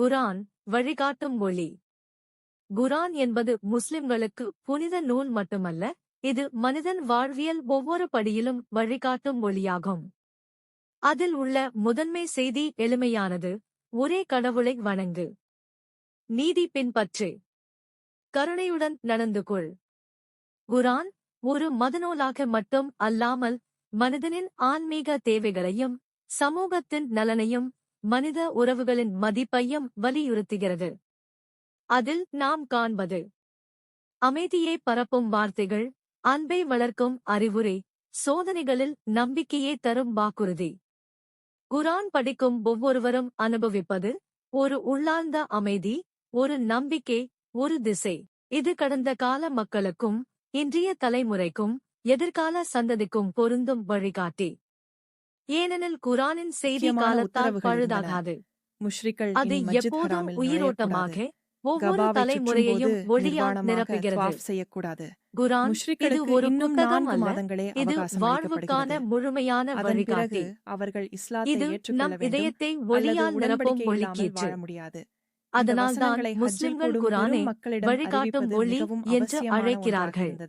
குரான் வழிகாட்டும் ஒளி குரான் என்பது முஸ்லிம்களுக்கு புனித நூல் மட்டுமல்ல இது மனிதன் வாழ்வியல் ஒவ்வொரு படியிலும் வழிகாட்டும் மொழியாகும். அதில் உள்ள முதன்மை செய்தி எளிமையானது ஒரே கடவுளை வணங்கு. நீதி பின்பற்று. கருணையுடன் நடந்து கொள். குரான் ஒரு மதநூலாக மட்டும் அல்லாமல் மனிதனின் ஆன்மீக தேவைகளையும் சமூகத்தின் நலனையும் மனித உறவுகளின் மதிப்பையும் வலியுறுத்துகிறது. அதில் நாம் காண்பது அமைதியை பரப்பும் வார்த்தைகள் அன்பை வளர்க்கும் அறிவுரை சோதனைகளில் நம்பிக்கையே தரும் வாக்குறுதி. குரான் படிக்கும் ஒவ்வொருவரும் அனுபவிப்பது ஒரு உள்ளார்ந்த அமைதி ஒரு நம்பிக்கை ஒரு திசை. இது கடந்த கால மக்களுக்கும் இன்றைய தலைமுறைக்கும் எதிர்கால சந்ததிக்கும் பொருந்தும் வழிகாட்டி. ஏனெனில் குரானின் செய்தி காலத்தால். பழுதாகாது. அது எப்போதும் உயிரோட்டமாக. ஒவ்வொரு தலைமுறையையும் ஒளியால் நிரப்புகிறது. செய்யக்கூடாது. குரான் இது ஒரு புத்தகம் அல்ல. இது வாழ்வுக்கான. முழுமையான வழிகாட்டி. அவர்கள் இது நம் இதயத்தை ஒளியால் நிரப்பும் ஒளிக்கீற்று. முடியாது. அதனால்தான் முஸ்லிம்கள் குரானை வழிகாட்டும் ஒளி என்று அழைக்கிறார்கள்.